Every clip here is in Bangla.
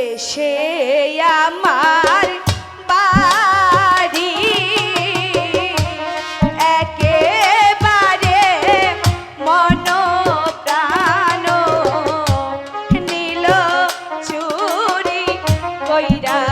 এসে আমার বাড়ি। একেবারে মন প্রাণ নীল চুরি কইরা।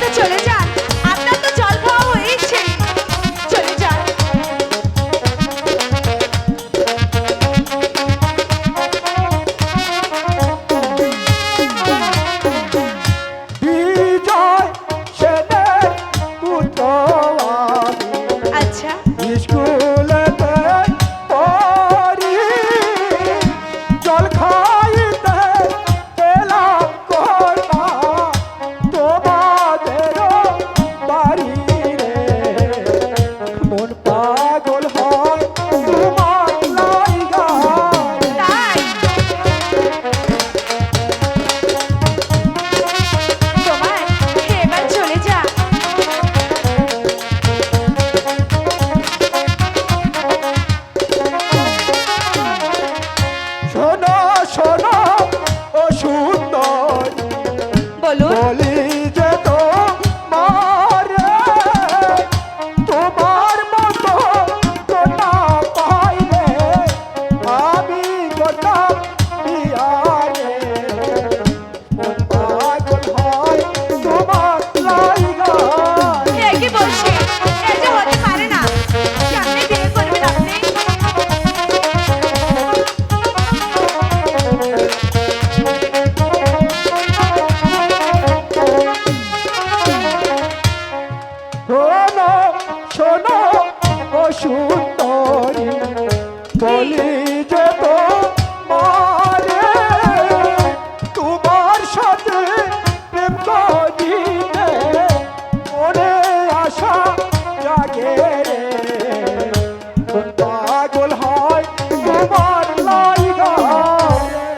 the challenge. শোনো ও সুন্দরী বলি